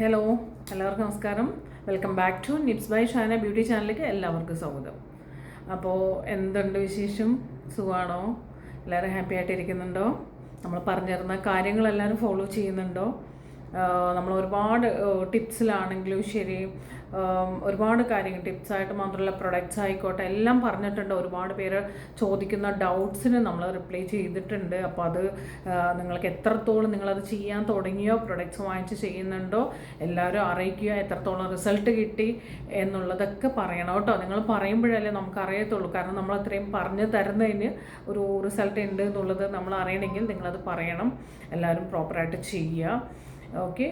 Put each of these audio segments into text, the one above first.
Hello എല്ലാവർക്കും നമസ്കാരം. Welcome back to Nips by Shana beauty ചാനലിലേക്ക് എല്ലാവർക്കും സ്വാഗതം. അപ്പോൾ എന്തുണ്ട് വിശേഷം? സുഖമാണോ എല്ലാവരും ഹാപ്പി ആയിട്ടിരിക്കുന്നുണ്ടോ? നമ്മൾ പറഞ്ഞിരുന്ന കാര്യങ്ങളെല്ലാവരും ഫോളോ ചെയ്യുന്നുണ്ടോ? നമ്മൾ ഒരുപാട് ടിപ്സിലാണെങ്കിലും ശരി ഒരുപാട് കാര്യങ്ങൾ ടിപ്സായിട്ട് മാത്രമല്ല പ്രൊഡക്ട്സ് ആയിക്കോട്ടെ എല്ലാം പറഞ്ഞിട്ടുണ്ട്. ഒരുപാട് പേര് ചോദിക്കുന്ന ഡൗട്ട്സിന് നമ്മൾ റിപ്ലൈ ചെയ്തിട്ടുണ്ട്. അപ്പോൾ അത് നിങ്ങൾക്ക് എത്രത്തോളം നിങ്ങളത് ചെയ്യാൻ തുടങ്ങിയോ പ്രൊഡക്ട്സ് വാങ്ങിച്ച് ചെയ്യുന്നുണ്ടോ എല്ലാവരും അറിയിക്കുക എത്രത്തോളം റിസൾട്ട് കിട്ടി എന്നുള്ളതൊക്കെ പറയണം കേട്ടോ. നിങ്ങൾ പറയുമ്പോഴല്ലേ നമുക്ക് അറിയത്തുള്ളൂ. കാരണം നമ്മൾ അത്രയും പറഞ്ഞു തരുന്നതിന് ഒരു റിസൾട്ട് ഉണ്ട് എന്നുള്ളത് നമ്മൾ അറിയണമെങ്കിൽ നിങ്ങളത് പറയണം. എല്ലാവരും പ്രോപ്പറായിട്ട് ചെയ്യുക. ഓക്കെ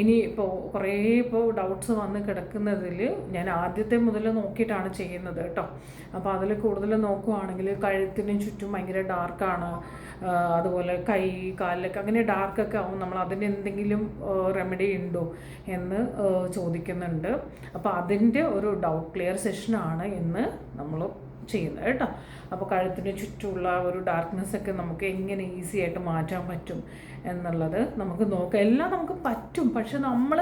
ഇനി ഇപ്പോൾ കുറേ ഇപ്പോൾ ഡൗട്ട്സ് വന്ന് കിടക്കുന്നതിൽ ഞാൻ ആദ്യത്തെ മുതൽ നോക്കിയിട്ടാണ് ചെയ്യുന്നത് കേട്ടോ. അപ്പോൾ അതിൽ കൂടുതൽ നോക്കുവാണെങ്കിൽ കഴുത്തിന് ചുറ്റും ഭയങ്കര ഡാർക്കാണ് അതുപോലെ കൈ കാലിലൊക്കെ അങ്ങനെ ഡാർക്കൊക്കെ ആവും. നമ്മൾ അതിന് എന്തെങ്കിലും റെമഡി ഉണ്ടോ എന്ന് ചോദിക്കുന്നുണ്ട്. അപ്പോൾ അതിന്റെ ഒരു ഡൗട്ട് ക്ലിയർ സെഷനാണ് ഇന്ന് നമ്മൾ ചെയ്യുന്നത് കേട്ടോ. അപ്പോൾ കഴുത്തിന് ചുറ്റുമുള്ള ഒരു ഡാർക്ക്നെസ് ഒക്കെ നമുക്ക് എങ്ങനെ ഈസി ആയിട്ട് മാറ്റാൻ പറ്റും എന്നുള്ളത് നമുക്ക് നോക്കാം. എല്ലാം നമുക്ക് പറ്റും. പക്ഷെ നമ്മൾ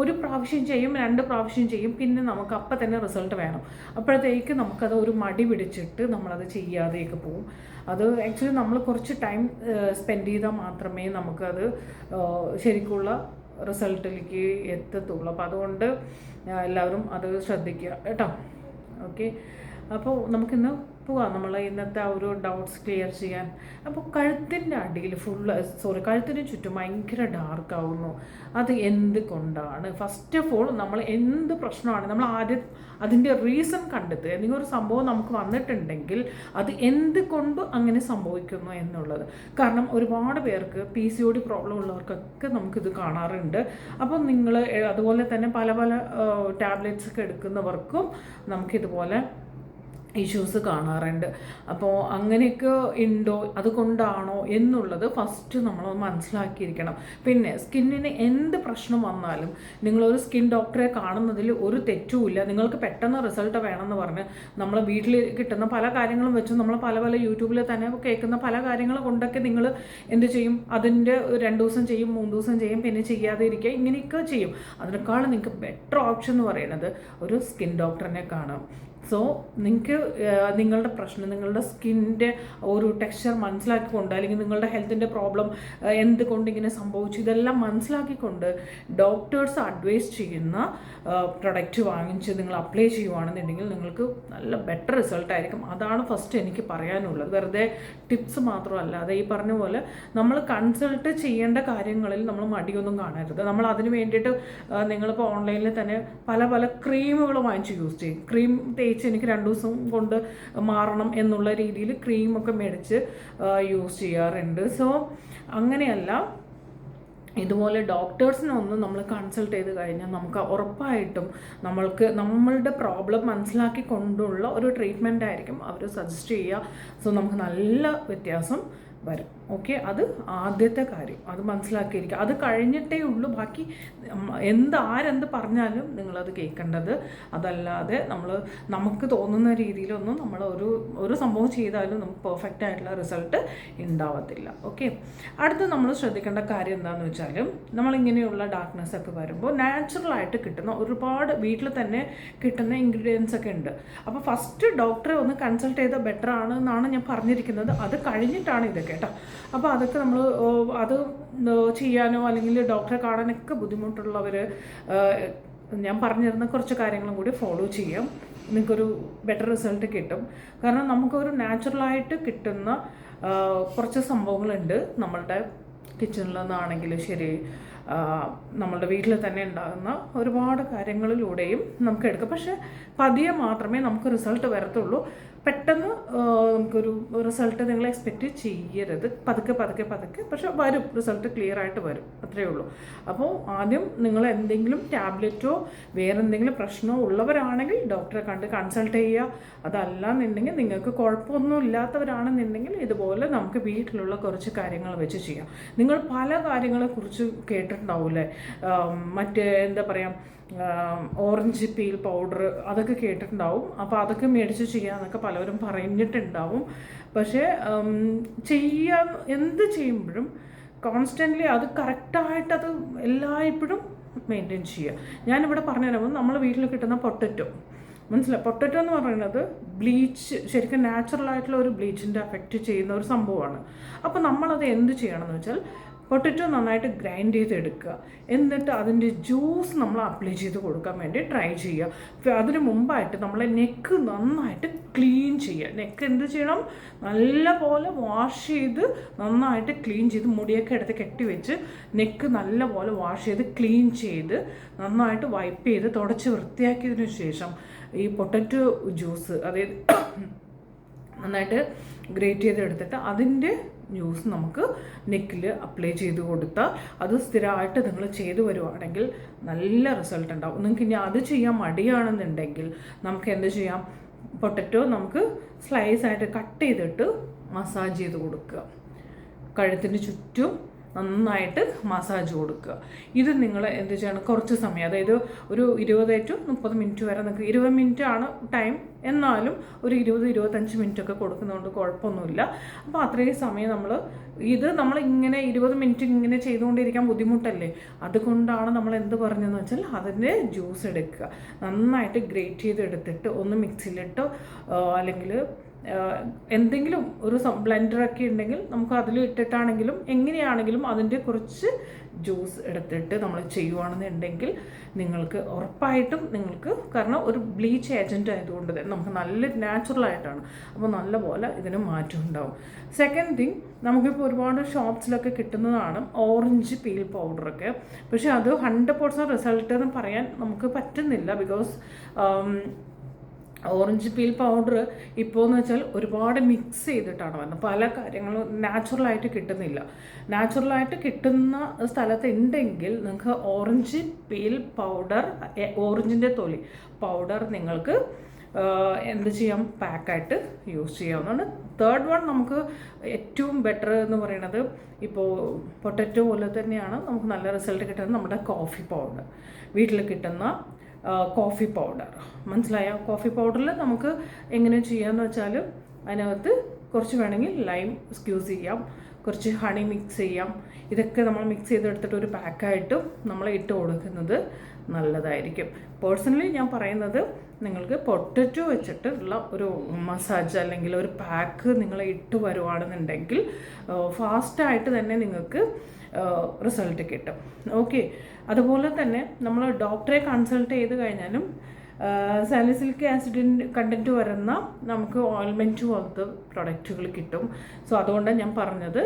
ഒരു പ്രാവശ്യം ചെയ്യും രണ്ട് പ്രാവശ്യം ചെയ്യും പിന്നെ നമുക്ക് അപ്പം തന്നെ റിസൾട്ട് വേണം. അപ്പോഴത്തേക്ക് നമുക്കത് ഒരു മടി പിടിച്ചിട്ട് നമ്മളത് ചെയ്യാതെയൊക്കെ പോകും അത് ആക്ച്വലി നമ്മൾ കുറച്ച് ടൈം സ്പെൻഡ് ചെയ്താൽ മാത്രമേ നമുക്കത് ശരിക്കുള്ള റിസൾട്ടിലേക്ക് എത്തത്തുള്ളൂ. അപ്പോൾ അതുകൊണ്ട് എല്ലാവരും അത് ശ്രദ്ധിക്കുക കേട്ടോ. ഓക്കെ അപ്പോൾ നമുക്കിന്ന് പോവാം. നമ്മൾ ഇന്നത്തെ ആ ഒരു ഡൗട്ട്സ് ക്ലിയർ ചെയ്യാൻ. അപ്പോൾ കഴുത്തിന്റെ അടിയിൽ ഫുള്ള് സോറി കഴുത്തിന് ചുറ്റും ഭയങ്കര ഡാർക്ക് ആവുന്നു. അത് എന്ത് കൊണ്ടാണ് ഫസ്റ്റ് ഓഫ് ഓൾ നമ്മൾ എന്ത് പ്രശ്നമാണ്? നമ്മൾ ആദ്യം അതിന്റെ റീസൺ കണ്ടെത്തുക. എന്തെങ്കിലും ഒരു സംഭവം നമുക്ക് വന്നിട്ടുണ്ടെങ്കിൽ അത് എന്ത് കൊണ്ട് അങ്ങനെ സംഭവിക്കുന്നു എന്നുള്ളത്. കാരണം ഒരുപാട് പേർക്ക് P C O D problem ഉള്ളവർക്കൊക്കെ നമുക്കിത് കാണാറുണ്ട്. അപ്പം നിങ്ങൾ അതുപോലെ തന്നെ പല പല ടാബ്ലറ്റ്സ് ഒക്കെ എടുക്കുന്നവർക്കും നമുക്കിതുപോലെ ഇഷ്യൂസ് കാണാറുണ്ട്. അപ്പോൾ അങ്ങനെയൊക്കെ ഉണ്ടോ? അതുകൊണ്ടാണോ എന്നുള്ളത് ഫസ്റ്റ് നമ്മൾ മനസ്സിലാക്കിയിരിക്കണം. പിന്നെ സ്കിന്നിന് എന്ത് പ്രശ്നം വന്നാലും നിങ്ങളൊരു സ്കിൻ ഡോക്ടറെ കാണുന്നതിൽ ഒരു തെറ്റുമില്ല. നിങ്ങൾക്ക് പെട്ടെന്ന് റിസൾട്ട് വേണമെന്ന് പറഞ്ഞ് നമ്മൾ വീട്ടിൽ കിട്ടുന്ന പല കാര്യങ്ങളും വെച്ച് നമ്മൾ പല പല യൂട്യൂബിൽ തന്നെ കേൾക്കുന്ന പല കാര്യങ്ങൾ കൊണ്ടൊക്കെ നിങ്ങൾ എന്ത് ചെയ്യും? അതിന്റെ രണ്ട് ദിവസം ചെയ്യും മൂന്ന് ദിവസം ചെയ്യും പിന്നെ ചെയ്യാതെ ഇരിക്കുക ഇങ്ങനെയൊക്കെ ചെയ്യും. അതിനേക്കാളും നിങ്ങൾക്ക് ബെറ്റർ ഓപ്ഷൻ എന്ന് പറയുന്നത് ഒരു സ്കിൻ ഡോക്ടറിനെ കാണാം. സോ നിങ്ങൾക്ക് നിങ്ങളുടെ പ്രശ്നം നിങ്ങളുടെ സ്കിന്നിന്റെ ഒരു ടെക്സ്ചർ മനസ്സിലാക്കിക്കൊണ്ട് അല്ലെങ്കിൽ നിങ്ങളുടെ ഹെൽത്തിന്റെ പ്രോബ്ലം എന്തുകൊണ്ട് ഇങ്ങനെ സംഭവിച്ചു ഇതെല്ലാം മനസ്സിലാക്കിക്കൊണ്ട് ഡോക്ടേഴ്സ് അഡ്വൈസ് ചെയ്യുന്ന പ്രൊഡക്റ്റ് വാങ്ങിച്ച് നിങ്ങൾ അപ്ലൈ ചെയ്യുവാണെന്നുണ്ടെങ്കിൽ നിങ്ങൾക്ക് നല്ല ബെറ്റർ റിസൾട്ട് ആയിരിക്കും. അതാണ് ഫസ്റ്റ് എനിക്ക് പറയാനുള്ളത്. വെറുതെ ടിപ്സ് മാത്രമല്ല. അതെ ഈ പറഞ്ഞ പോലെ നമ്മൾ കൺസൾട്ട് ചെയ്യേണ്ട കാര്യങ്ങളിൽ നമ്മൾ മടിയൊന്നും കാണരുത്. നമ്മൾ അതിന് വേണ്ടിയിട്ട് നിങ്ങളിപ്പോൾ ഓൺലൈനിൽ തന്നെ പല പല ക്രീമുകൾ വാങ്ങിച്ച് യൂസ് ചെയ്യും. ക്രീം തേച്ച് എനിക്ക് രണ്ട് ദിവസം കൊണ്ട് മാറണം എന്നുള്ള രീതിയിൽ ക്രീമൊക്കെ മേടിച്ച് യൂസ് ചെയ്യാറുണ്ട്. സോ അങ്ങനെയല്ല. ഇതുപോലെ ഡോക്ടേഴ്സിനെ ഒന്ന് നമ്മൾ കൺസൾട്ട് ചെയ്ത് കഴിഞ്ഞാൽ നമുക്ക് ഉറപ്പായിട്ടും നമ്മൾക്ക് നമ്മളുടെ പ്രോബ്ലം മനസ്സിലാക്കി കൊണ്ടുള്ള ഒരു ട്രീറ്റ്മെന്റ് ആയിരിക്കും അവർ സജസ്റ്റ് ചെയ്യുക. സോ നമുക്ക് നല്ല വ്യത്യാസം വരും. ഓക്കെ അത് ആദ്യത്തെ കാര്യം. അത് മനസ്സിലാക്കിയിരിക്കുക. അത് കഴിഞ്ഞിട്ടേ ഉള്ളൂ. ബാക്കി എന്ത് ആരെന്ത് പറഞ്ഞാലും നിങ്ങളത് കേൾക്കേണ്ടത് അതല്ലാതെ നമ്മൾ നമുക്ക് തോന്നുന്ന രീതിയിലൊന്നും നമ്മൾ ഒരു ഒരു സംഭവം ചെയ്താലും നമുക്ക് പെർഫെക്റ്റ് ആയിട്ടുള്ള റിസൾട്ട് ഉണ്ടാവത്തില്ല. ഓക്കെ? അടുത്ത് നമ്മൾ ശ്രദ്ധിക്കേണ്ട കാര്യം എന്താണെന്ന് വെച്ചാൽ നമ്മളിങ്ങനെയുള്ള ഡാർക്ക്നെസ് ഒക്കെ വരുമ്പോൾ നാച്ചുറലായിട്ട് കിട്ടുന്ന ഒരുപാട് വീട്ടിൽ തന്നെ കിട്ടുന്ന ഇൻഗ്രീഡിയൻസ് ഒക്കെ ഉണ്ട്. അപ്പോൾ ഫസ്റ്റ് ഡോക്ടറെ ഒന്ന് കൺസൾട്ട് ചെയ്താൽ ബെറ്റർ ആണ് എന്നാണ് ഞാൻ പറഞ്ഞിരിക്കുന്നത്. അത് കഴിഞ്ഞിട്ടാണ് ഇതൊക്കെ കേട്ടോ. അപ്പോൾ അതൊക്കെ നമ്മൾ അത് ചെയ്യാനോ അല്ലെങ്കിൽ ഡോക്ടറെ കാണാനൊക്കെ ബുദ്ധിമുട്ടുള്ളവർ ഞാൻ പറഞ്ഞിരുന്ന കുറച്ച് കാര്യങ്ങളും കൂടി ഫോളോ ചെയ്യാം. നിങ്ങൾക്കൊരു ബെറ്റർ റിസൾട്ട് കിട്ടും. കാരണം നമുക്കൊരു നാച്ചുറലായിട്ട് കിട്ടുന്ന കുറച്ച് സംഭവങ്ങളുണ്ട് നമ്മളുടെ കിച്ചണിൽ നിന്നാണെങ്കിലും ശരി. നമ്മളുടെ വീട്ടിൽ തന്നെ ഉണ്ടാകുന്ന ഒരുപാട് കാര്യങ്ങളിലൂടെയും നമുക്ക് എടുക്കാം. പക്ഷെ പതിയെ മാത്രമേ നമുക്ക് റിസൾട്ട് വരത്തുള്ളൂ. പെട്ടെന്ന് നമുക്കൊരു റിസൾട്ട് നിങ്ങൾ എക്സ്പെക്റ്റ് ചെയ്യരുത്. പതുക്കെ പതുക്കെ പതുക്കെ. പക്ഷെ വരും. റിസൾട്ട് ക്ലിയർ ആയിട്ട് വരും. അത്രയേ ഉള്ളൂ. അപ്പോൾ ആദ്യം നിങ്ങൾ എന്തെങ്കിലും ടാബ്ലറ്റോ വേറെ എന്തെങ്കിലും പ്രശ്നമോ ഉള്ളവരാണെങ്കിൽ ഡോക്ടറെ കണ്ട് കൺസൾട്ട് ചെയ്യുക. അതല്ല എന്നുണ്ടെങ്കിൽ നിങ്ങൾക്ക് കുഴപ്പമൊന്നും ഇല്ലാത്തവരാണെന്നുണ്ടെങ്കിൽ ഇതുപോലെ നമുക്ക് വീട്ടിലുള്ള കുറച്ച് കാര്യങ്ങൾ വെച്ച് ചെയ്യാം. നിങ്ങൾ പല കാര്യങ്ങളെക്കുറിച്ച് കേട്ടിട്ടുണ്ടാവില്ലേ? അല്ലേ മറ്റേ എന്താ പറയുക ഓറഞ്ച് പീൽ പൗഡർ അതൊക്കെ കേട്ടിട്ടുണ്ടാവും. അപ്പോൾ അതൊക്കെ മേടിച്ച് ചെയ്യാന്നൊക്കെ പലവരും പറഞ്ഞിട്ടുണ്ടാവും. പക്ഷേ ചെയ്യാ ചെയ്യാൻ എന്ത് ചെയ്യുമ്പോഴും കോൺസ്റ്റന്റ്ലി അത് കറക്റ്റായിട്ട് അത് എല്ലായ്പ്പോഴും മെയിന്റെയിൻ ചെയ്യുക. ഞാനിവിടെ പറഞ്ഞു തരുമ്പോൾ നമ്മൾ വീട്ടിൽ കിട്ടുന്ന പൊട്ടറ്റോ മനസ്സിലായി? പൊട്ടറ്റോ എന്ന് പറയുന്നത് ബ്ലീച്ച് ശരിക്കും നാച്ചുറൽ ആയിട്ടുള്ള ഒരു ബ്ലീച്ചിന്റെ അഫക്റ്റ് ചെയ്യുന്ന ഒരു സംഭവമാണ്. അപ്പോൾ നമ്മളത് എന്ത് ചെയ്യണമെന്ന് വെച്ചാൽ പൊട്ടറ്റോ നന്നായിട്ട് ഗ്രൈൻഡ് ചെയ്തെടുക്കുക. എന്നിട്ട് അതിന്റെ ജ്യൂസ് നമ്മൾ അപ്ലൈ ചെയ്ത് കൊടുക്കാൻ വേണ്ടി ട്രൈ ചെയ്യുക. അതിന് മുമ്പായിട്ട് നമ്മളെ നെക്ക് നന്നായിട്ട് ക്ലീൻ ചെയ്യുക. നെക്ക് എന്ത് ചെയ്യണം? നല്ലപോലെ വാഷ് ചെയ്ത് നന്നായിട്ട് ക്ലീൻ ചെയ്ത് മുടിയൊക്കെ എടുത്ത് കെട്ടി വെച്ച് നെക്ക് നല്ലപോലെ വാഷ് ചെയ്ത് ക്ലീൻ ചെയ്ത് നന്നായിട്ട് വൈപ്പ് ചെയ്ത് തുടച്ച് വൃത്തിയാക്കിയതിനു ശേഷം ഈ പൊട്ടറ്റോ ജ്യൂസ് അതായത് നന്നായിട്ട് ഗ്രേറ്റ് ചെയ്തെടുത്തിട്ട് അതിന്റെ ജ്യൂസ് നമുക്ക് നെക്കിൽ അപ്ലൈ ചെയ്ത് കൊടുത്താൽ അത് സ്ഥിരമായിട്ട് നിങ്ങൾ ചെയ്തു വരുവാണെങ്കിൽ നല്ല റിസൾട്ട് ഉണ്ടാവും. നിങ്ങൾക്ക് ഇനി അത് ചെയ്യാൻ മടിയാണെന്നുണ്ടെങ്കിൽ നമുക്ക് എന്ത് ചെയ്യാം? പൊട്ടറ്റോ നമുക്ക് സ്ലൈസ് ആയിട്ട് കട്ട് ചെയ്തിട്ട് മസാജ് ചെയ്ത് കൊടുക്കുക. കഴുത്തിന് ചുറ്റും നന്നായിട്ട് മസാജ് കൊടുക്കുക. ഇത് നിങ്ങൾ എന്ത് ചെയ്യണം? കുറച്ച് സമയം അതായത് ഒരു ഇരുപത് ടു മുപ്പത് മിനിറ്റ് വരെ നിങ്ങൾക്ക് ഇരുപത് മിനിറ്റ് ആണ് ടൈം എന്നാലും ഒരു ഇരുപത് ഇരുപത്തഞ്ച് മിനിറ്റ് ഒക്കെ കൊടുക്കുന്നതുകൊണ്ട് കുഴപ്പമൊന്നുമില്ല. അപ്പോൾ അത്രയും സമയം നമ്മൾ ഇത് നമ്മൾ ഇങ്ങനെ ഇരുപത് മിനിറ്റ് ഇങ്ങനെ ചെയ്തുകൊണ്ടിരിക്കാൻ ബുദ്ധിമുട്ടല്ലേ? അതുകൊണ്ടാണ് നമ്മൾ എന്ത് പറഞ്ഞതെന്ന് വെച്ചാൽ അതിന്റെ ജ്യൂസ് എടുക്കുക. നന്നായിട്ട് ഗ്രേറ്റ് ചെയ്തെടുത്തിട്ട് ഒന്ന് മിക്സിയിലിട്ടോ അല്ലെങ്കിൽ എന്തെങ്കിലും ഒരു ബ്ലെൻഡറൊക്കെ ഉണ്ടെങ്കിൽ നമുക്ക് അതിൽ ഇട്ടിട്ടാണെങ്കിലും എങ്ങനെയാണെങ്കിലും അതിന്റെ കുറച്ച് ജ്യൂസ് എടുത്തിട്ട് നമ്മൾ ചെയ്യുവാണെന്നുണ്ടെങ്കിൽ നിങ്ങൾക്ക് ഉറപ്പായിട്ടും നിങ്ങൾക്ക് കാരണം ഒരു ബ്ലീച്ച് ഏജന്റ് ആയതുകൊണ്ട് തന്നെ നമുക്ക് നല്ല നാച്ചുറലായിട്ടാണ് അപ്പോൾ നല്ല പോലെ ഇതിന് മാറ്റം ഉണ്ടാവും. സെക്കൻഡ് തിങ് നമുക്കിപ്പോൾ ഒരുപാട് ഷോപ്സിലൊക്കെ കിട്ടുന്നതാണ് ഓറഞ്ച് പീൽ പൗഡറൊക്കെ പക്ഷേ അത് ഹൺഡ്രഡ് പെർസെന്റ് റിസൾട്ട് എന്ന് പറയാൻ നമുക്ക് പറ്റുന്നില്ല ബിക്കോസ് ഓറഞ്ച് പീൽ പൗഡർ ഇപ്പോൾ എന്ന് വെച്ചാൽ ഒരുപാട് മിക്സ് ചെയ്തിട്ടാണ് വന്നത്. പല കാര്യങ്ങളും നാച്ചുറലായിട്ട് കിട്ടുന്നില്ല. നാച്ചുറലായിട്ട് കിട്ടുന്ന സ്ഥലത്ത് ഉണ്ടെങ്കിൽ നിങ്ങൾക്ക് ഓറഞ്ച് പീൽ പൗഡർ ഓറഞ്ചിന്റെ തൊലി പൗഡർ നിങ്ങൾക്ക് എന്ത് ചെയ്യാം? പാക്കായിട്ട് യൂസ് ചെയ്യാവുന്നതാണ്. തേർഡ് വൺ നമുക്ക് ഏറ്റവും ബെറ്റർ എന്ന് പറയുന്നത് ഇപ്പോൾ പൊട്ടറ്റോ പോലെ തന്നെയാണ് നമുക്ക് നല്ല റിസൾട്ട് കിട്ടുന്നത് നമ്മുടെ കോഫി പൗഡർ വീട്ടിൽ കിട്ടുന്ന കോഫി പൗഡർ മനസ്സിലായോ? കോഫി പൗഡറിൽ നമുക്ക് എങ്ങനെ ചെയ്യാമെന്ന് വെച്ചാൽ അതിനകത്ത് കുറച്ച് വേണമെങ്കിൽ ലൈം സ്ക്യൂസ് ചെയ്യാം. കുറച്ച് ഹണി മിക്സ് ചെയ്യാം. ഇതൊക്കെ നമ്മൾ മിക്സ് ചെയ്തെടുത്തിട്ട് ഒരു പാക്കായിട്ട് നമ്മൾ ഇട്ട് കൊടുക്കുന്നത് നല്ലതായിരിക്കും. പേഴ്സണലി ഞാൻ പറയുന്നത് നിങ്ങൾക്ക് പൊട്ടറ്റോ വെച്ചിട്ടുള്ള ഒരു മസാജ് അല്ലെങ്കിൽ ഒരു പാക്ക് നിങ്ങൾ ഇട്ട് വരുവാണെന്നുണ്ടെങ്കിൽ ഫാസ്റ്റായിട്ട് തന്നെ നിങ്ങൾക്ക് റിസൾട്ട് കിട്ടും. ഓക്കെ അതുപോലെ തന്നെ നമ്മൾ ഡോക്ടറെ കൺസൾട്ട് ചെയ്ത് കഴിഞ്ഞാലും സാലിസിലിക് ആസിഡിന്റെ കണ്ടന്റ് വരുന്ന നമുക്ക് ഓയിൽമെന്റ് പോലത്തെ പ്രൊഡക്റ്റുകൾ കിട്ടും. സോ അതുകൊണ്ടാണ് ഞാൻ പറഞ്ഞത്.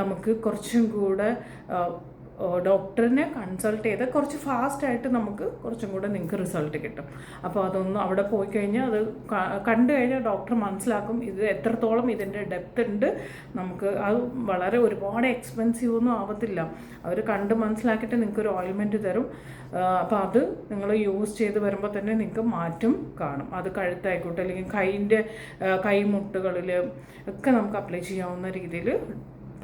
നമുക്ക് കുറച്ചും കൂടെ ഡോക്ടറിനെ കൺസൾട്ട് ചെയ്ത് കുറച്ച് ഫാസ്റ്റായിട്ട് നമുക്ക് കുറച്ചും കൂടെ നിങ്ങൾക്ക് റിസൾട്ട് കിട്ടും. അപ്പോൾ അതൊന്നും അവിടെ പോയി കഴിഞ്ഞാൽ അത് കണ്ടു കഴിഞ്ഞാൽ ഡോക്ടർ മനസ്സിലാക്കും ഇത് എത്രത്തോളം ഇതിന്റെ ഡെപ്ത് ഉണ്ട്. നമുക്ക് അത് വളരെ ഒരുപാട് എക്സ്പെൻസീവ് ഒന്നും ആവത്തില്ല. അവർ കണ്ട് മനസ്സിലാക്കിയിട്ട് നിങ്ങൾക്ക് ഒരു ഓയിൽമെന്റ് തരും. അപ്പോൾ അത് നിങ്ങൾ യൂസ് ചെയ്ത് വരുമ്പോൾ തന്നെ നിങ്ങൾക്ക് മാറ്റം കാണും. അത് കഴുത്തായിക്കോട്ടെ അല്ലെങ്കിൽ കൈയിന്റെ കൈമുട്ടുകളിൽ ഒക്കെ നമുക്ക് അപ്ലൈ ചെയ്യാവുന്ന രീതിയിൽ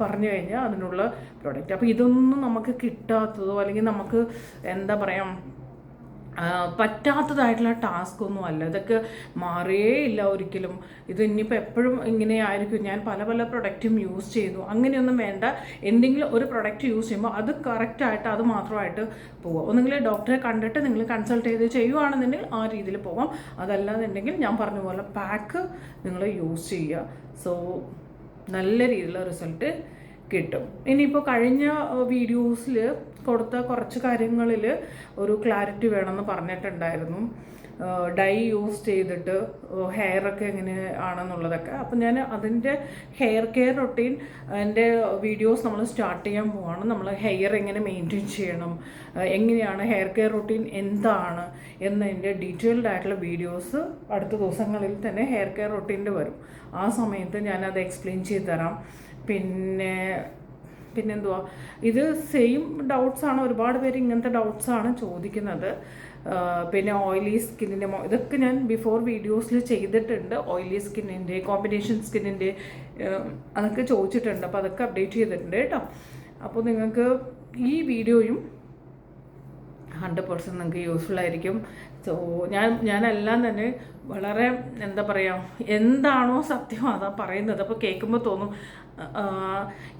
പറഞ്ഞു കഴിഞ്ഞാൽ അതിനുള്ള പ്രോഡക്റ്റ് അപ്പോൾ ഇതൊന്നും നമുക്ക് കിട്ടാത്തതോ അല്ലെങ്കിൽ നമുക്ക് എന്താ പറയുക പറ്റാത്തതായിട്ടുള്ള ടാസ്ക് ഒന്നും അല്ല. ഇതൊക്കെ മാറിയേ ഇല്ല ഒരിക്കലും. ഇത് ഇനിയിപ്പോൾ എപ്പോഴും ഇങ്ങനെ ആയിരിക്കും. ഞാൻ പല പല പ്രൊഡക്റ്റും യൂസ് ചെയ്തു. അങ്ങനെയൊന്നും വേണ്ട. എന്തെങ്കിലും ഒരു പ്രൊഡക്റ്റ് യൂസ് ചെയ്യുമ്പോൾ അത് കറക്റ്റായിട്ട് അത് മാത്രമായിട്ട് പോവുക ഒന്നുകിൽ ഡോക്ടറെ കണ്ടിട്ട് നിങ്ങൾ കൺസൾട്ട് ചെയ്ത് ചെയ്യുകയാണെന്നുണ്ടെങ്കിൽ ആ രീതിയിൽ പോവാം. അതല്ലാന്നുണ്ടെങ്കിൽ ഞാൻ പറഞ്ഞ പോലെ പാക്ക് നിങ്ങൾ യൂസ് ചെയ്യുക. സോ നല്ല രീതിയിലുള്ള റിസൾട്ട് കിട്ടും. ഇനിയിപ്പോൾ കഴിഞ്ഞ വീഡിയോസിൽ കൊടുത്ത കുറച്ച് കാര്യങ്ങളിൽ ഒരു ക്ലാരിറ്റി വേണമെന്ന് പറഞ്ഞിട്ടുണ്ടായിരുന്നു. ഡൈ യൂസ് ചെയ്തിട്ട് ഹെയറൊക്കെ എങ്ങനെ ആണെന്നുള്ളതൊക്കെ. അപ്പം ഞാൻ അതിന്റെ ഹെയർ കെയർ റൊട്ടീൻ എന്റെ വീഡിയോസ് നമ്മൾ സ്റ്റാർട്ട് ചെയ്യാൻ പോവാണ്. നമ്മൾ ഹെയർ എങ്ങനെ മെയിന്റെയിൻ ചെയ്യണം എങ്ങനെയാണ് ഹെയർ കെയർ റൊട്ടീൻ എന്താണ് എന്നതിന്റെ ഡീറ്റെയിൽഡ് ആയിട്ടുള്ള വീഡിയോസ് അടുത്ത ദിവസങ്ങളിൽ തന്നെ ഹെയർ കെയർ റൊട്ടീന്റെ വരും. ആ സമയത്ത് ഞാനത് എക്സ്പ്ലെയിൻ ചെയ്ത് തരാം. പിന്നെ പിന്നെന്തുവാ? ഇത് സെയിം ഡൗട്ട്സാണ്. ഒരുപാട് പേര് ഇങ്ങനത്തെ ഡൗട്ട്സാണ് ചോദിക്കുന്നത്. പിന്നെ ഓയിലി സ്കിന്നിന്റെ ഇതൊക്കെ ഞാൻ ബിഫോർ വീഡിയോസിൽ ചെയ്തിട്ടുണ്ട്. ഓയിലി സ്കിന്നിന്റെ കോമ്പിനേഷൻ സ്കിന്നിന്റെ അതൊക്കെ ചോദിച്ചിട്ടുണ്ട്. അപ്പോൾ അതൊക്കെ അപ്ഡേറ്റ് ചെയ്തിട്ടുണ്ട് കേട്ടോ. അപ്പോൾ നിങ്ങൾക്ക് ഈ വീഡിയോയും ഹൺഡ്രഡ് പെർസെന്റ് നിങ്ങൾക്ക് യൂസ്ഫുൾ ആയിരിക്കും. സോ ഞാൻ ഞാനെല്ലാം തന്നെ വളരെ എന്താ പറയുക എന്താണോ സത്യം അതാ പറയുന്നത്. അപ്പോൾ കേൾക്കുമ്പോൾ തോന്നും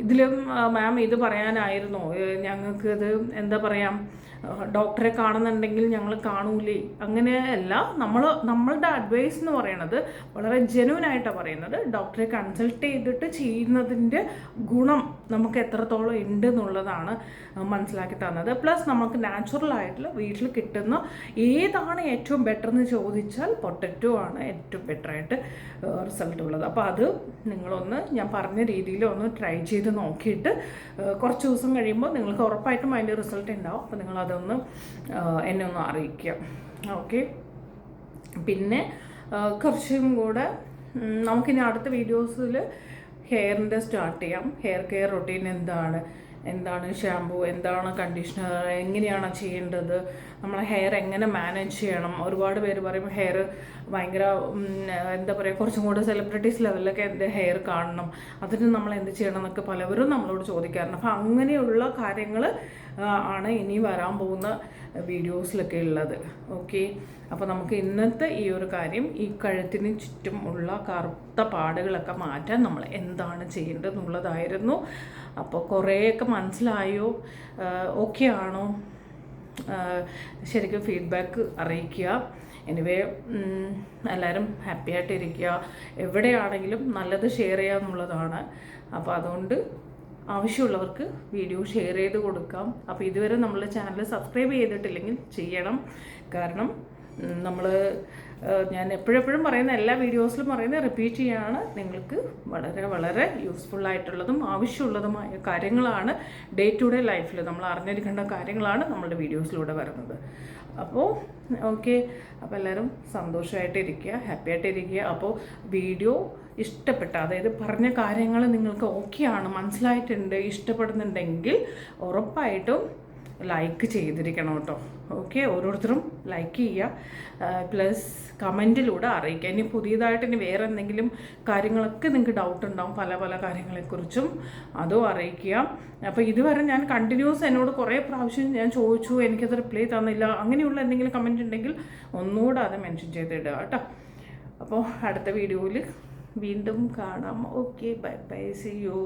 ഇതിലും മാം ഇത് പറയാനായിരുന്നോ? ഞങ്ങൾക്ക് ഇത് എന്താ പറയുക ഡോക്ടറെ കാണുന്നുണ്ടെങ്കിൽ ഞങ്ങൾ കാണൂലേ? അങ്ങനെയല്ല നമ്മൾ നമ്മളുടെ അഡ്വൈസ് എന്ന് പറയുന്നത് വളരെ ജെനുവിനായിട്ടാണ് പറയുന്നത്. ഡോക്ടറെ കൺസൾട്ട് ചെയ്തിട്ട് ചെയ്യുന്നതിന്റെ ഗുണം നമുക്ക് എത്രത്തോളം ഉണ്ട് എന്നുള്ളതാണ് മനസ്സിലാക്കി തന്നത്. പ്ലസ് നമുക്ക് നാച്ചുറൽ ആയിട്ടുള്ള വീട്ടിൽ കിട്ടുന്ന ഏതാണ് ഏറ്റവും ബെറ്റർ എന്ന് ചോദിച്ചാൽ പൊട്ടറ്റോ ആണ് ഏറ്റവും ബെറ്ററായിട്ട് റിസൾട്ട് ഉള്ളത്. അപ്പോൾ അത് നിങ്ങളൊന്ന് ഞാൻ പറഞ്ഞ രീതിയിൽ ഒന്ന് ട്രൈ ചെയ്ത് നോക്കിയിട്ട് കുറച്ച് ദിവസം കഴിയുമ്പോൾ നിങ്ങൾക്ക് ഉറപ്പായിട്ടും അതിന്റെ റിസൾട്ട് ഉണ്ടാവും. അപ്പോൾ നിങ്ങളതൊന്ന് എന്നെ ഒന്ന് അറിയിക്കുക. ഓക്കെ? പിന്നെ കുറച്ചും കൂടെ നമുക്കിനി അടുത്ത വീഡിയോസിൽ ഹെയറിന്റെ സ്റ്റാർട്ട് ചെയ്യാം. ഹെയർ കെയർ റൊട്ടീൻ എന്താണ്? എന്താണ് ഷാമ്പു എന്താണ് കണ്ടീഷണർ എങ്ങനെയാണ് ചെയ്യേണ്ടത് നമ്മളെ ഹെയർ എങ്ങനെ മാനേജ് ചെയ്യണം? ഒരുപാട് പേര് പറയും ഹെയർ ഭയങ്കര എന്താ പറയുക കുറച്ചും കൂടെ സെലിബ്രിറ്റീസ് ലെവലിലൊക്കെ എന്റെ ഹെയർ കാണണം. അതിന് നമ്മൾ എന്ത് ചെയ്യണം എന്നൊക്കെ പലവരും നമ്മളോട് ചോദിക്കാറുണ്ട്. അപ്പം അങ്ങനെയുള്ള കാര്യങ്ങൾ ആണ് ഇനി വരാൻ പോകുന്ന വീഡിയോസിലൊക്കെ ഉള്ളത്. ഓക്കെ അപ്പോൾ നമുക്ക് ഇന്നത്തെ ഈ ഒരു കാര്യം ഈ കഴുത്തിന് ചുറ്റും ഉള്ള കറുത്ത പാടുകളൊക്കെ മാറ്റാൻ നമ്മൾ എന്താണ് ചെയ്യേണ്ടത് എന്നുള്ളതായിരുന്നു. അപ്പോൾ കുറേയൊക്കെ മനസ്സിലായോ? ഓക്കെ ആണോ ശരിക്കും ഫീഡ്ബാക്ക് അറിയിക്കുക. എനിവേ എല്ലാവരും ഹാപ്പി ആയിട്ടിരിക്കുക. എവിടെയാണെങ്കിലും നല്ലത് ഷെയർ ചെയ്യുക എന്നുള്ളതാണ്. അപ്പോൾ അതുകൊണ്ട് ആവശ്യമുള്ളവർക്ക് വീഡിയോ ഷെയർ ചെയ്ത് കൊടുക്കാം. അപ്പോൾ ഇതുവരെ നമ്മൾ ചാനൽ സബ്സ്ക്രൈബ് ചെയ്തിട്ടില്ലെങ്കിൽ ചെയ്യണം. കാരണം നമ്മൾ ഞാൻ എപ്പോഴെപ്പോഴും പറയുന്ന എല്ലാ വീഡിയോസിലും പറയുന്ന റിപ്പീറ്റ് ചെയ്യാണ്. നിങ്ങൾക്ക് വളരെ വളരെ യൂസ്ഫുൾ ആയിട്ടുള്ളതും ആവശ്യമുള്ളതുമായ കാര്യങ്ങളാണ് ഡേ ടു ഡേ ലൈഫിൽ നമ്മൾ അറിഞ്ഞിരിക്കേണ്ട കാര്യങ്ങളാണ് നമ്മളുടെ വീഡിയോസിലൂടെ വരുന്നത്. അപ്പോൾ ഓക്കെ അപ്പോൾ എല്ലാവരും സന്തോഷമായിട്ട് ഇരിക്കുക ഹാപ്പി ആയിട്ട് ഇരിക്കുക അപ്പോൾ വീഡിയോ ഇഷ്ടപ്പെട്ട അതായത് പറഞ്ഞ കാര്യങ്ങൾ നിങ്ങൾക്ക് ഓക്കെയാണ് മനസ്സിലായിട്ടുണ്ട് ഇഷ്ടപ്പെടുന്നുണ്ടെങ്കിൽ ഉറപ്പായിട്ടും ലൈക്ക് ചെയ്തിരിക്കണം കേട്ടോ. ഓക്കെ ഓരോരുത്തരും ലൈക്ക് ചെയ്യുക. പ്ലസ് കമന്റിലൂടെ അറിയിക്കുക. ഇനി പുതിയതായിട്ട് ഇനി വേറെ എന്തെങ്കിലും കാര്യങ്ങളൊക്കെ നിങ്ങൾക്ക് ഡൗട്ട് ഉണ്ടാവും പല പല കാര്യങ്ങളെക്കുറിച്ചും അതും അറിയിക്കുക. അപ്പോൾ ഇതുവരെ ഞാൻ കണ്ടിന്യൂസ് എന്നോട് കുറേ പ്രാവശ്യം ഞാൻ ചോദിച്ചു എനിക്കത് റിപ്ലൈ തന്നില്ല. അങ്ങനെയുള്ള എന്തെങ്കിലും കമന്റ് ഉണ്ടെങ്കിൽ ഒന്നുകൂടെ അത് മെൻഷൻ ചെയ്തിടുക കേട്ടോ. അപ്പോൾ അടുത്ത വീഡിയോയിൽ വീണ്ടും കാണാം. Okay bye bye see you